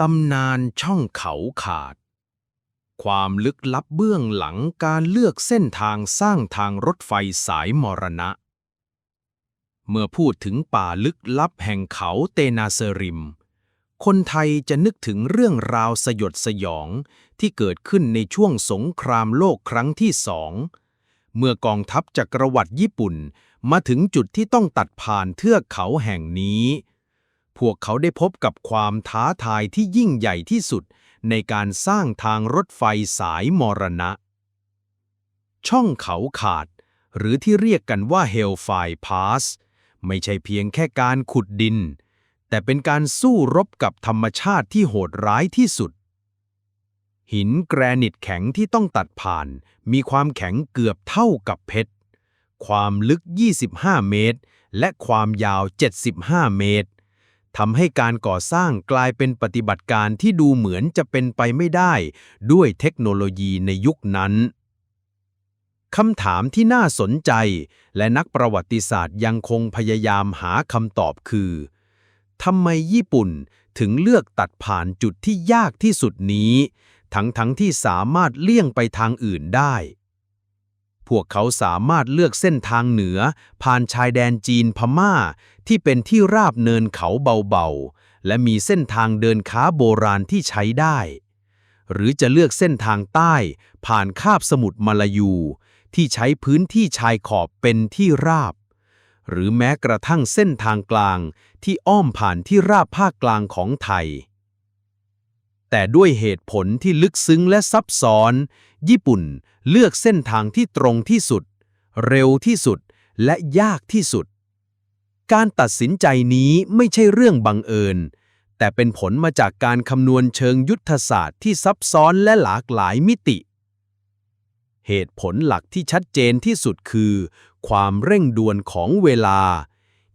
ตำนานช่องเขาขาด ความลึกลับเบื้องหลังการเลือกเส้นทางสร้างทางรถไฟสายมรณะ เมื่อพูดถึงป่าลึกลับแห่งเขาเตนาเซริม คนไทยจะนึกถึงเรื่องราวสยดสยองที่เกิดขึ้นในช่วงสงครามโลกครั้งที่สอง เมื่อกองทัพจักรวรรดิญี่ปุ่น มาถึงจุดที่ต้องตัดผ่านเทือกเขาแห่งนี้ พวกเขาได้พบกับความท้าทายที่ยิ่งใหญ่ที่สุด ในการสร้างทางรถไฟสายมรณะ ช่องเขาขาด หรือที่เรียกกันว่า Hellfire Pass ไม่ใช่เพียงแค่การขุดดิน แต่เป็นการสู้รบกับธรรมชาติที่โหดร้ายที่สุด หินแกรนิตแข็งที่ต้องตัดผ่าน มีความแข็งเกือบเท่ากับเพชร ความลึก 25 เมตร และความยาว 75 เมตร ทำให้การก่อสร้างกลายเป็นปฏิบัติการที่ดูเหมือนจะเป็นไปไม่ได้ ด้วยเทคโนโลยีในยุคนั้นคำถามที่น่าสนใจ และนักประวัติศาสตร์ยังคงพยายามหาคำตอบคือทำไมญี่ปุ่นถึงเลือกตัดผ่านจุดที่ยากที่สุดนี้ ทั้งทั้งที่สามารถเลี่ยงไปทางอื่นได้ พวกเขาสามารถเลือกเส้นทางเหนือ ผ่านชายแดนจีนพม่า ที่เป็นที่ราบเนินเขาเบาๆ และมีเส้นทางเดินค้าโบราณที่ใช้ได้ หรือจะเลือกเส้นทางใต้ ผ่านคาบสมุทรมาลายู ที่ใช้พื้นที่ชายขอบเป็นที่ราบ หรือแม้กระทั่งเส้นทางกลางที่อ้อมผ่านที่ราบภาคกลางของไทยแต่ด้วยเหตุผลที่ลึกซึ้งและซับซ้อน ญี่ปุ่น เลือกเส้นทางที่ตรงที่สุด เร็วที่สุด และยากที่สุด การตัดสินใจนี้ไม่ใช่เรื่องบังเอิญ แต่เป็นผลมาจากการคำนวณเชิงยุทธศาสตร์ที่ซับซ้อนและหลากหลายมิติ เหตุผลหลักที่ชัดเจนที่สุดคือ ความเร่งด่วนของเวลา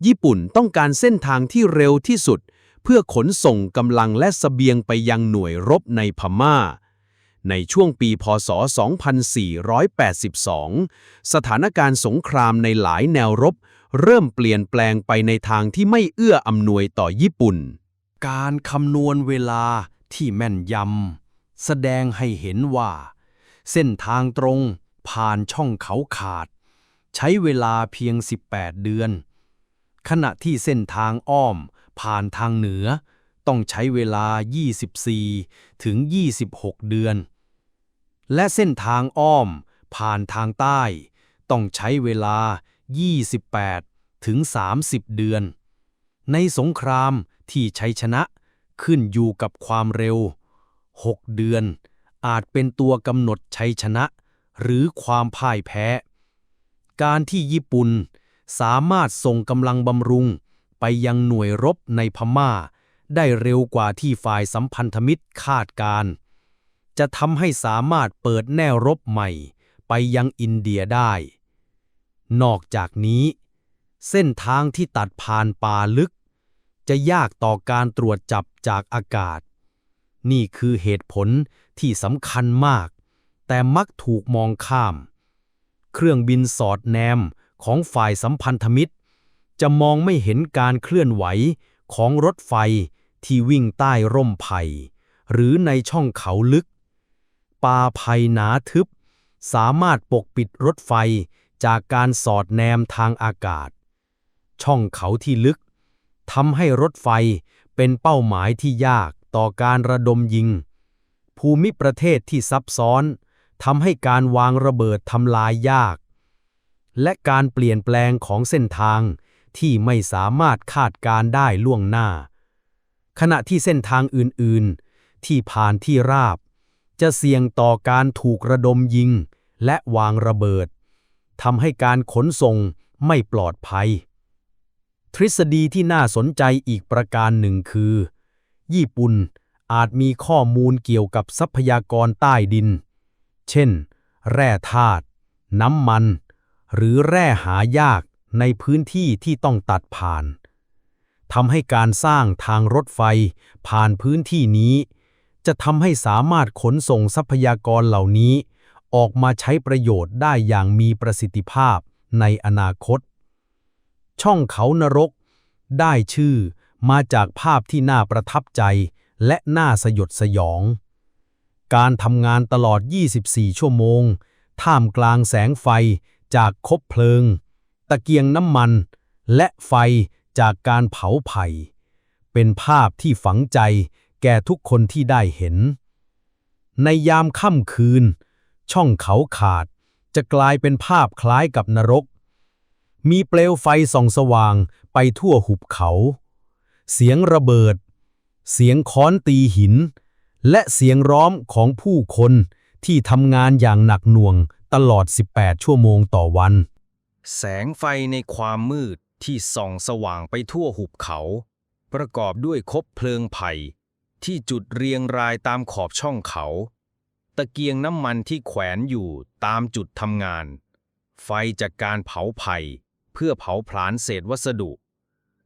ญี่ปุ่นต้องการเส้นทางที่เร็วที่สุด เพื่อขนส่งกำลังและสเสบียงไปยังหน่วยรบในพม่า ในช่วงปีพศ 2482 สถานการณ์สงครามในหลายแนวรบ เริ่มเปลี่ยนแปลงไปในทางที่ไม่เอื้ออำนวยต่อญี่ปุ่น การคำนวณเวลาที่แม่นยำแสดงให้เห็นว่า เส้นทางตรงผ่านช่องเขาขาด ใช้เวลาเพียง 18 เดือน ขณะที่เส้นทางอ้อมผ่านทางเหนือต้องใช้เวลา 24 ถึง 26 เดือน และเส้นทางอ้อมผ่านทางใต้ ต้องใช้เวลา 28 ถึง 30 เดือน ในสงครามที่ชัยชนะขึ้นอยู่กับความเร็ว 6 เดือน อาจเป็นตัวกำหนดชัยชนะ หรือความพ่ายแพ้ การที่ญี่ปุ่นสามารถส่งกำลังบำรุงไปยังหน่วยรบในพม่า ได้เร็วกว่าที่ฝ่ายสัมพันธมิตรคาดการ จะทำให้สามารถเปิดแนวรบใหม่ ไปยังอินเดียได้ นอกจากนี้ เส้นทางที่ตัดผ่านป่าลึก จะยากต่อการตรวจจับจากอากาศ นี่คือเหตุผลที่สำคัญมาก แต่มักถูกมองข้าม เครื่องบินสอดแนมของฝ่ายสัมพันธมิตร จะมองไม่เห็นการเคลื่อนไหวของรถไฟที่วิ่งใต้ร่มไผ่หรือในช่องเขาลึก ป่าไผ่หนาทึบ สามารถปกปิดรถไฟจากการสอดแนมทางอากาศ ช่องเขาที่ลึกทำให้รถไฟเป็นเป้าหมายที่ยากต่อการระดมยิง ภูมิประเทศที่ซับซ้อนทำให้การวางระเบิดทำลายยาก และการเปลี่ยนแปลงของเส้นทางที่ไม่สามารถคาดการได้ล่วงหน้า ขณะที่เส้นทางอื่น ๆ ที่ผ่านที่ราบ จะเสี่ยงต่อการถูกระดมยิง และวางระเบิดทำให้การขนส่งไม่ปลอดภัย ทฤษฎีที่น่าสนใจอีกประการหนึ่งคือ ญี่ปุ่นอาจมีข้อมูลเกี่ยวกับทรัพยากรใต้ดิน เช่น แร่ธาตุน้ำมัน หรือแร่หายากในพื้นที่ที่ต้องตัดผ่านทำให้การสร้างทางรถไฟผ่านพื้นที่นี้ จะทำให้สามารถขนส่งทรัพยากรเหล่านี้ ออกมาใช้ประโยชน์ได้อย่างมีประสิทธิภาพในอนาคต ช่องเขานรก ได้ชื่อมาจากภาพที่น่าประทับใจและน่าสยดสยอง การทำงานตลอด 24 ชั่วโมง ท่ามกลางแสงไฟจากคบเพลิง ตะเกียงน้ำมัน และไฟจากการเผาไผ่ เป็นภาพที่ฝังใจ แก่ทุกคนที่ได้เห็น ในยามค่ำคืน ช่องเขาขาด จะกลายเป็นภาพคล้ายกับนรก มีเปลวไฟส่องสว่างไปทั่วหุบเขา เสียงระเบิด เสียงค้อนตีหิน และเสียงร้องของผู้คนที่ทำงานอย่างหนักหน่วงตลอด 18 ชั่วโมงต่อวัน แสงไฟในความมืดที่ส่องสว่างไปทั่วหุบเขา ประกอบด้วยคบเพลิงไผ่ ที่จุดเรียงรายตามขอบช่องเขา ตะเกียงน้ำมันที่แขวนอยู่ตามจุดทำงาน ไฟจากการเผาไผ่เพื่อเผาผลาญเศษวัสดุ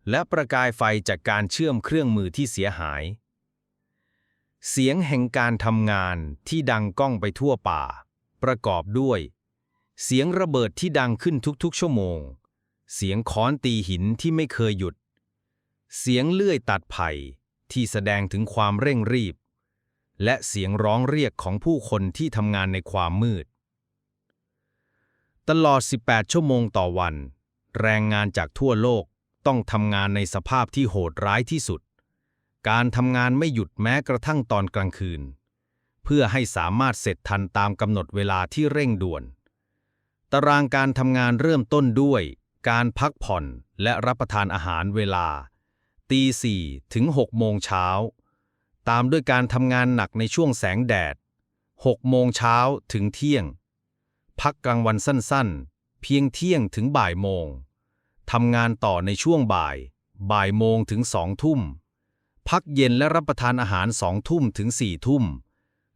และประกายไฟจากการเชื่อมเครื่องมือที่เสียหาย เสียงแห่งการทำงานที่ดังก้องไปทั่วป่า ประกอบด้วย เสียงระเบิดที่ดังขึ้นทุกๆ ชั่วโมง เสียงค้อนตีหินที่ไม่เคยหยุด เสียงเลื่อยตัดไผ่ ที่แสดงถึงความเร่งรีบ และเสียงร้องเรียกของผู้คนที่ทำงานในความมืด ตลอด 18 ชั่วโมงต่อวัน แรงงานจากทั่วโลกต้องทำงานในสภาพที่โหดร้ายที่สุด การทำงานไม่หยุดแม้กระทั่งตอนกลางคืน เพื่อให้สามารถเสร็จทันตามกำหนดเวลาที่เร่งด่วน ตารางการทำงานเริ่มต้นด้วย การพักผ่อนและรับประทานอาหารเวลา ตีสี่ถึง6โมงเช้า ตามด้วยการทำงานหนักในช่วงแสงแดด6โมงเช้าถึงเที่ยง พักกลางวันสั้นๆ เพียงเที่ยงถึงบ่ายโมงทำงานต่อในช่วงบ่าย บ่ายโมงถึงสองทุ่ม พักเย็นและรับประทานอาหารสองทุ่มถึงสี่ทุ่ม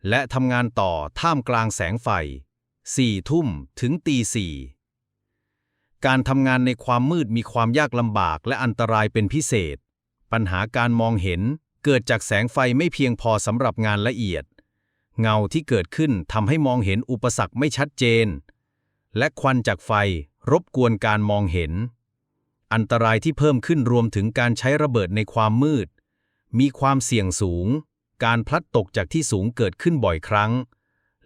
และทำงานต่อท่ามกลางแสงไฟสี่ทุ่มถึงตีสี่การทำงานในความมืดมีความยากลำบากและอันตรายเป็นพิเศษ ปัญหาการมองเห็นเกิดจากแสงไฟไม่เพียงพอสำหรับงานละเอียด เงาที่เกิดขึ้นทำให้มองเห็นอุปสรรคไม่ชัดเจน และควันจากไฟรบกวนการมองเห็น อันตรายที่เพิ่มขึ้นรวมถึงการใช้ระเบิดในความมืด มีความเสี่ยงสูง การพลัดตกจากที่สูงเกิดขึ้นบ่อยครั้ง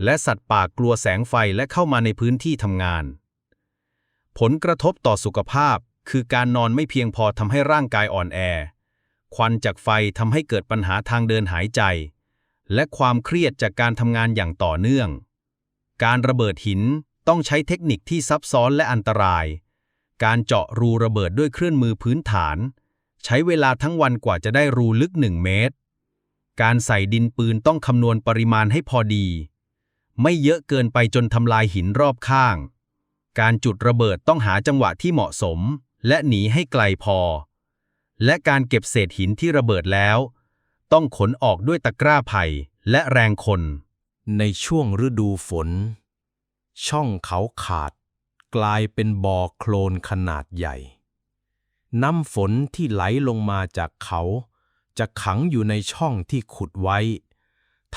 และสัตว์ป่ากลัวแสงไฟและเข้ามาในพื้นที่ทำงาน ผลกระทบต่อสุขภาพคือการนอนไม่เพียงพอทำให้ร่างกายอ่อนแอ ควันจากไฟทำให้เกิดปัญหาทางเดินหายใจ และความเครียดจากการทำงานอย่างต่อเนื่อง การระเบิดหินต้องใช้เทคนิคที่ซับซ้อนและอันตราย การเจาะรูระเบิดด้วยเครื่องมือพื้นฐาน ใช้เวลาทั้งวันกว่าจะได้รูลึก 1 เมตร การใส่ดินปืนต้องคำนวณปริมาณให้พอดี ไม่เยอะเกินไปจนทำลายหินรอบข้าง การจุดระเบิดต้องหาจังหวะที่เหมาะสม และหนีให้ไกลพอ และการเก็บเศษหินที่ระเบิดแล้ว ต้องขนออกด้วยตะกร้าไผ่และแรงคน ในช่วงฤดูฝน ช่องเขาขาด กลายเป็นบ่อโคลนขนาดใหญ่ น้ำฝนที่ไหลลงมาจากเขา จะขังอยู่ในช่องที่ขุดไว้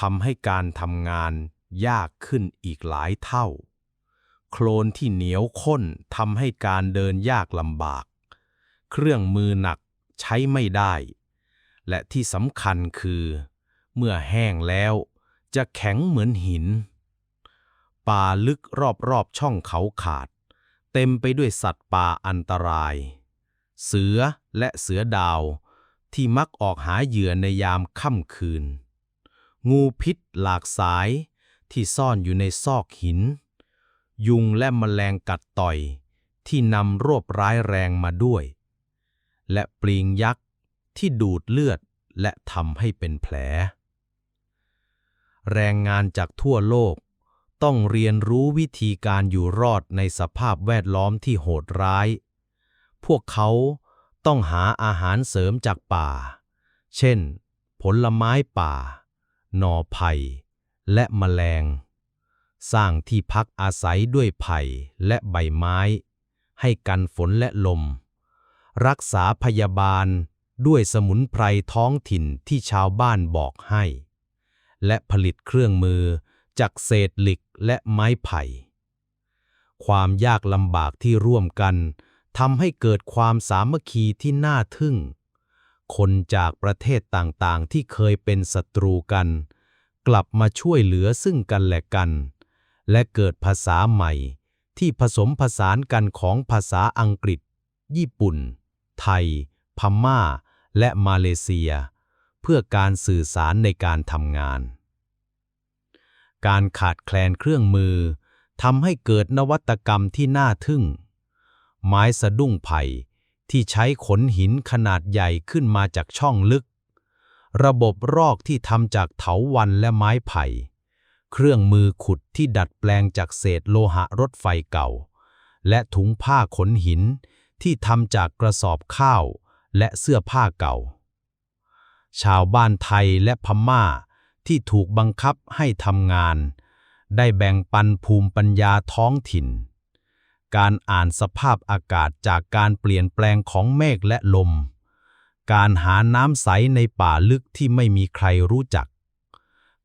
ทำให้การทำงานยากขึ้นอีกหลายเท่า โคลนที่เหนียวข้นทำให้การเดินยากลำบาก เครื่องมือหนัก ใช้ไม่ได้ และที่สำคัญคือ เมื่อแห้งแล้ว จะแข็งเหมือนหิน ป่าลึกรอบๆช่องเขาขาด เต็มไปด้วยสัตว์ป่าอันตราย เสือและเสือดาวที่มักออกหาเหยื่อในยามค่ำคืน งูพิษหลากสายที่ซ่อนอยู่ในซอกหิน ยุงและแมลงกัดต่อยที่นำรวบร้ายแรงมาด้วย และปลิงยักษ์ที่ดูดเลือดและทำให้เป็นแผล แรงงานจากทั่วโลกต้องเรียนรู้วิธีการอยู่รอดในสภาพแวดล้อมที่โหดร้าย พวกเขาต้องหาอาหารเสริมจากป่า เช่น ผลไม้ป่า หน่อไผ่ และแมลง สร้างที่พักอาศัยด้วยไผ่และใบไม้ ให้กันฝนและลม รักษาพยาบาลด้วยสมุนไพรท้องถิ่นที่ชาวบ้านบอกให้ และผลิตเครื่องมือจากเศษหล็กและไม้ไผ่ ความยากลำบากที่ร่วมกันทำให้เกิดความสามัคคีที่น่าทึ่ง คนจากประเทศต่างๆที่เคยเป็นศัตรูกัน กลับมาช่วยเหลือซึ่งกันและกัน และเกิดภาษาใหม่ที่ผสมผสานกันของภาษาอังกฤษ ญี่ปุ่น ไทย พม่า และมาเลเซีย เพื่อการสื่อสารในการทำงาน การขาดแคลนเครื่องมือทำให้เกิดนวัตกรรมที่น่าทึ่ง ไม้สะดุ้งไผ่ที่ใช้ขนหินขนาดใหญ่ขึ้นมาจากช่องลึก ระบบรอกที่ทำจากเถาวัลย์และไม้ไผ่ เครื่องมือขุดที่ดัดแปลงจากเศษโลหะรถไฟเก่า และถุงผ้าขนหิน ที่ทำจากกระสอบข้าวและเสื้อผ้าเก่า ชาวบ้านไทยและพม่าที่ถูกบังคับให้ทำงาน ได้แบ่งปันภูมิปัญญาท้องถิ่น การอ่านสภาพอากาศจากการเปลี่ยนแปลงของเมฆและลม การหาน้ำใสในป่าลึกที่ไม่มีใครรู้จัก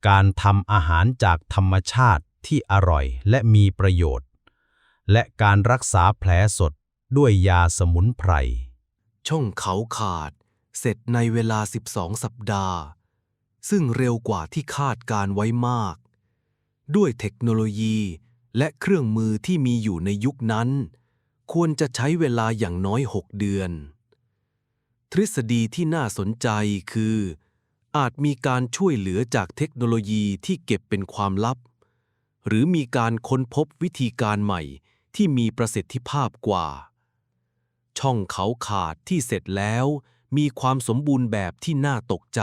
การทำอาหารจากธรรมชาติที่อร่อยและมีประโยชน์ และการรักษาแผลสด ด้วยยาสมุนไพร ช่องเขาขาด เสร็จในเวลา 12 สัปดาห์ ซึ่งเร็วกว่าที่คาดการไว้มาก ด้วยเทคโนโลยีและเครื่องมือที่มีอยู่ในยุคนั้น ควรจะใช้เวลาอย่างน้อย 6 เดือน ทฤษฎีที่น่าสนใจคือ อาจมีการช่วยเหลือจากเทคโนโลยีที่เก็บเป็นความลับ หรือมีการค้นพบวิธีการใหม่ที่มีประสิทธิภาพกว่า ช่องเขาขาดที่เสร็จแล้ว มีความสมบูรณ์แบบที่น่าตกใจ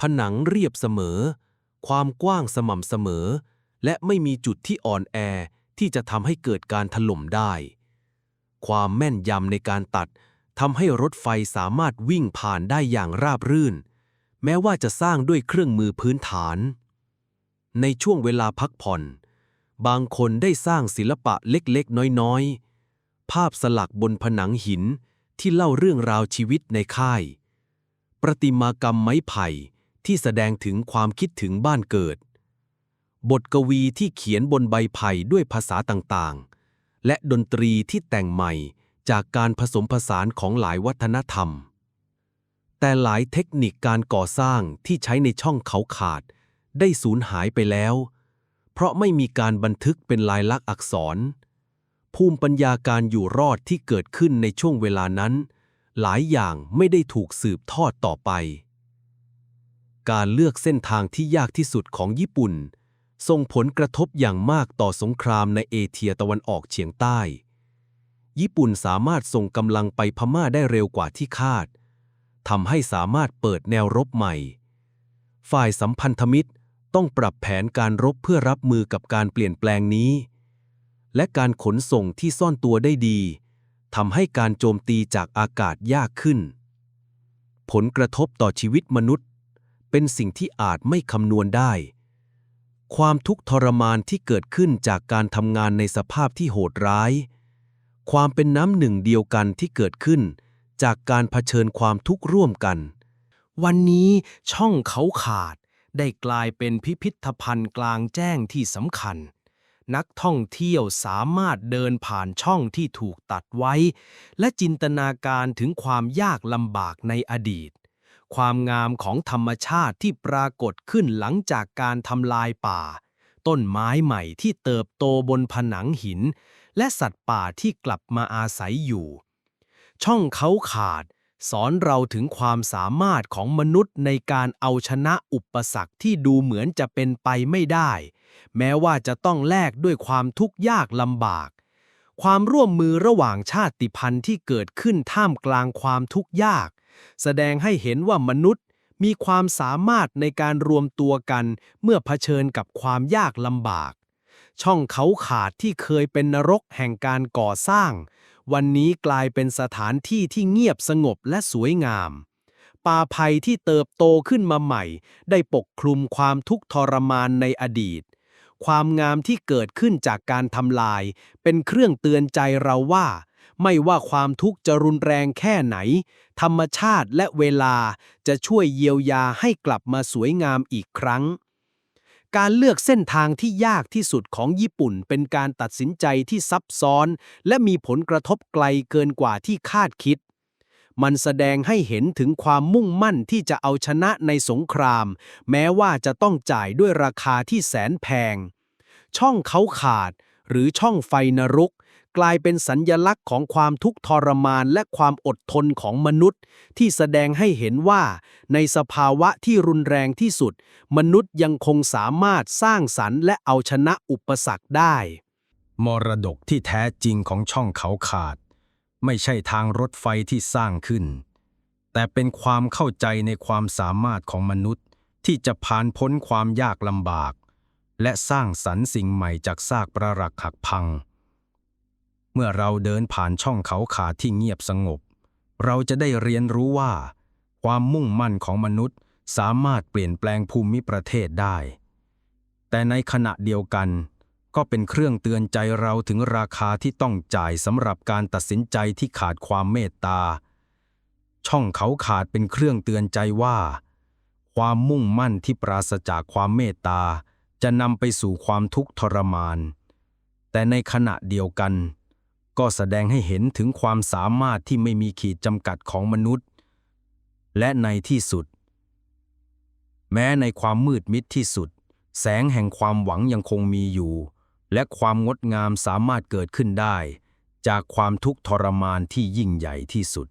ผนังเรียบเสมอ ความกว้างสม่ำเสมอ และไม่มีจุดที่อ่อนแอที่จะทำให้เกิดการถล่มได้ ความแม่นยำในการตัดทำให้รถไฟสามารถวิ่งผ่านได้อย่างราบรื่น แม้ว่าจะสร้างด้วยเครื่องมือพื้นฐาน ในช่วงเวลาพักผ่อน บางคนได้สร้างศิลปะเล็กๆ น้อยๆ ภาพสลักบนผนังหินที่เล่าเรื่องราวชีวิตในค่าย ประติมากรรมไม้ไผ่ที่แสดงถึงความคิดถึงบ้านเกิด บทกวีที่เขียนบนใบไผ่ด้วยภาษาต่างๆ และดนตรีที่แต่งใหม่จากการผสมผสานของหลายวัฒนธรรม แต่หลายเทคนิคการก่อสร้างที่ใช้ในช่องเขาขาดได้สูญหายไปแล้ว เพราะไม่มีการบันทึกเป็นลายลักษณ์อักษร ภูมิปัญญาการอยู่รอดที่เกิดขึ้นในช่วงเวลานั้น หลายอย่างไม่ได้ถูกสืบทอดต่อไป การเลือกเส้นทางที่ยากที่สุดของญี่ปุ่น ส่งผลกระทบอย่างมากต่อสงครามในเอเชียตะวันออกเฉียงใต้ ญี่ปุ่นสามารถส่งกำลังไปพม่าได้เร็วกว่าที่คาดทำให้สามารถเปิดแนวรบใหม่ ฝ่ายสัมพันธมิตรต้องปรับแผนการรบเพื่อรับมือกับการเปลี่ยนแปลงนี้ และการขนส่งที่ซ่อนตัวได้ดีทำให้การโจมตีจากอากาศยากขึ้น ผลกระทบต่อชีวิตมนุษย์ เป็นสิ่งที่อาจไม่คำนวณได้ ความทุกข์ทรมานที่เกิดขึ้นจากการทำงานในสภาพที่โหดร้าย ความเป็นน้ำหนึ่งเดียวกันที่เกิดขึ้น จากการเผชิญความทุกข์ร่วมกัน วันนี้ช่องเขาขาด ได้กลายเป็นพิพิธภัณฑ์กลางแจ้งที่สำคัญ นักท่องเที่ยวสามารถเดินผ่านช่องที่ถูกตัดไว้ และจินตนาการถึงความยากลำบากในอดีต ความงามของธรรมชาติที่ปรากฏขึ้นหลังจากการทำลายป่า ต้นไม้ใหม่ที่เติบโตบนผนังหิน และสัตว์ป่าที่กลับมาอาศัยอยู่ ช่องเขาขาดสอนเราถึงความสามารถของมนุษย์ในการเอาชนะอุปสรรคที่ดูเหมือนจะเป็นไปไม่ได้ แม้ว่าจะต้องแลกด้วยความทุกข์ยากลำบาก ความร่วมมือระหว่างชาติพันธุ์ที่เกิดขึ้นท่ามกลางความทุกข์ยาก แสดงให้เห็นว่ามนุษย์มีความสามารถในการรวมตัวกันเมื่อเผชิญกับความยากลำบาก ช่องเขาขาดที่เคยเป็นนรกแห่งการก่อสร้าง วันนี้กลายเป็นสถานที่ที่เงียบสงบและสวยงามป่าไผ่ที่เติบโตขึ้นมาใหม่ ได้ปกคลุมความทุกข์ทรมานในอดีต ความงามที่เกิดขึ้นจากการทำลาย เป็นเครื่องเตือนใจเราว่า ไม่ว่าความทุกข์จะรุนแรงแค่ไหน ธรรมชาติและเวลาจะช่วยเยียวยาให้กลับมาสวยงามอีกครั้ง การเลือกเส้นทางที่ยากที่สุดของญี่ปุ่น เป็นการตัดสินใจที่ซับซ้อน และมีผลกระทบไกลเกินกว่าที่คาดคิด มันแสดงให้เห็นถึงความมุ่งมั่นที่จะเอาชนะในสงคราม แม้ว่าจะต้องจ่ายด้วยราคาที่แสนแพง ช่องเขาขาด หรือช่องไฟนรก กลายเป็นสัญญลักษณ์ของความทุกข์ทรมานและความอดทนของมนุษย์ ที่แสดงให้เห็นว่า ในสภาวะที่รุนแรงที่สุด มนุษย์ยังคงสามารถสร้างสรรค์และเอาชนะอุปสรรคได้ มรดกที่แท้จริงของช่องเขาขาด ไม่ใช่ทางรถไฟที่สร้างขึ้น แต่เป็นความเข้าใจในความสามารถของมนุษย์ที่จะผ่านพ้นความยากลำบาก และสร้างสรรค์สิ่งใหม่จากซากปรักหักหักพัง เมื่อเราเดินผ่านช่องเขาขาที่เงียบสงบ เราจะได้เรียนรู้ว่า ความมุ่งมั่นของมนุษย์สามารถเปลี่ยนแปลงภูมิประเทศได้ แต่ในขณะเดียวกัน ก็เป็นเครื่องเตือนใจเราถึงราคาที่ต้องจ่ายสำหรับการตัดสินใจที่ขาดความเมตตา ช่องเขาขาดเป็นเครื่องเตือนใจว่า ความมุ่งมั่นที่ปราศจากความเมตตา จะนำไปสู่ความทุกข์ทรมาน แต่ในขณะเดียวกัน ก็แสดงให้เห็นถึงความสามารถที่ไม่มีขีดจำกัดของมนุษย์ และในที่สุด แม้ในความมืดมิดที่สุด แสงแห่งความหวังยังคงมีอยู่ และความงดงามสามารถเกิดขึ้นได้ จากความทุกข์ทรมานที่ยิ่งใหญ่ที่สุด